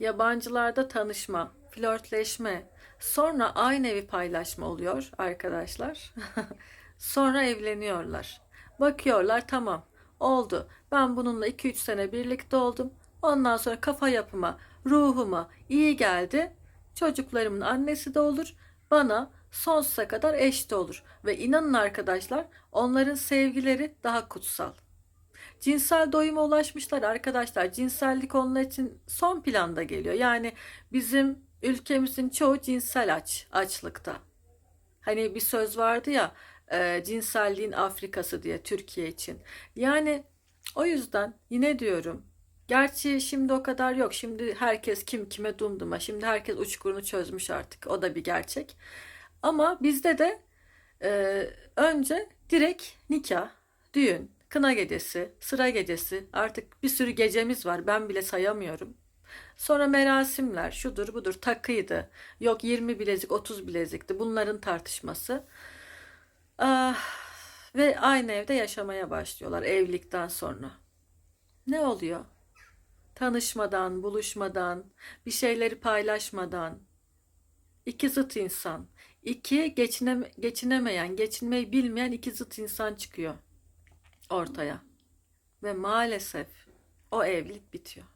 yabancılarda tanışma, flörtleşme, sonra aynı evi paylaşma oluyor arkadaşlar. sonra evleniyorlar. Bakıyorlar tamam oldu. Ben bununla 2-3 sene birlikte oldum. Ondan sonra kafa yapıma, ruhuma iyi geldi. Çocuklarımın annesi de olur. Bana sonsuza kadar eş de olur. Ve inanın arkadaşlar onların sevgileri daha kutsal. Cinsel doyuma ulaşmışlar arkadaşlar. Cinsellik onlar için son planda geliyor. Yani bizim ülkemizin çoğu cinsel aç, açlıkta. Hani bir söz vardı ya e, cinselliğin Afrikası diye Türkiye için. Yani o yüzden yine diyorum Gerçi şimdi o kadar yok. Şimdi herkes kim kime dumduma. Şimdi herkes uçkurunu çözmüş artık. O da bir gerçek. Ama bizde de e, önce direkt nikah, düğün, kına gecesi, sıra gecesi. Artık bir sürü gecemiz var. Ben bile sayamıyorum. Sonra merasimler, şudur budur, takıydı. Yok 20 bilezik, 30 bilezikti. Bunların tartışması. Ah, ve aynı evde yaşamaya başlıyorlar evlilikten sonra. Ne oluyor? Tanışmadan, buluşmadan, bir şeyleri paylaşmadan. iki zıt insan. iki geçine, geçinemeyen, geçinmeyi bilmeyen iki zıt insan çıkıyor ortaya. Ve maalesef o evlilik bitiyor.